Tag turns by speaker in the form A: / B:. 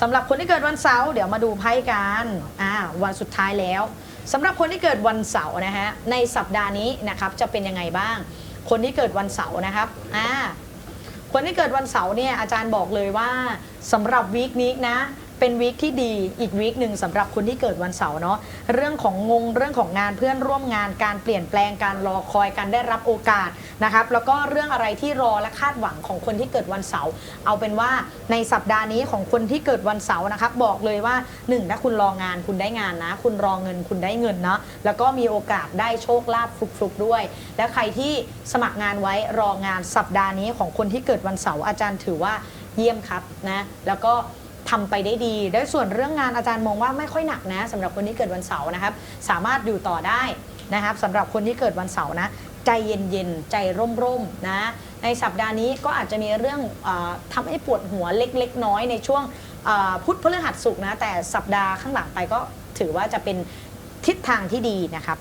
A: สำหรับคนที่เกิดวันเสาร์เดี๋ยวมาดูไพ่กันอ่าวันสุดท้ายแล้วสำหรับคนที่เกิดวันเสาร์นะฮะในสัปดาห์นี้นะครับจะเป็นยังไงบ้าง คนที่เกิดวันเสาร์นะครับอ่าคนที่เกิดวันเสาร์เนี่ยอาจารย์บอกเลยว่าสำหรับวีคนี้นะ เป็นวีคที่ดีอีกวีคหนึ่งสำหรับคนที่เกิดวันเสาร์เนาะเรื่องของงงเรื่องของงานเพื่อนร่วมงานการเปลี่ยนแปลงการรอคอยการได้รับโอกาสนะครับแล้วก็เรื่องอะไรที่รอและคาดหวังของคนที่เกิดวันเสาร์เอาเป็นว่าในสัปดาห์นี้ของคนที่เกิดวันเสาร์นะครับบอกเลยว่าหนึ่งถ้าคุณรองานคุณได้งานนะ คุณรอเงินคุณได้เงินเนาะแล้วก็มีโอกาสได้โชคลาภฟลุกๆด้วย และใครที่สมัครงานไว้รองานสัปดาห์นี้ของคนที่เกิดวันเสาร์อาจารย์ถือว่าเยี่ยมครับนะแล้วก็ ทำไปได้ดี และส่วนเรื่องงานอาจารย์มองว่าไม่ค่อยหนักนะสำหรับคนที่เกิดวันเสาร์นะครับ สามารถอยู่ต่อได้นะครับสำหรับคนที่เกิดวันเสาร์นะใจเย็นๆ ใจร่มๆ นะ ในสัปดาห์นี้ก็อาจจะมีเรื่องออทำให้ปวดหัวเล็กๆ น้อยในช่วงพุธพฤหัสศุกนะ แต่สัปดาห์ข้างหลังไปก็ถือว่าจะเป็นทิศทางที่ดีนะครับ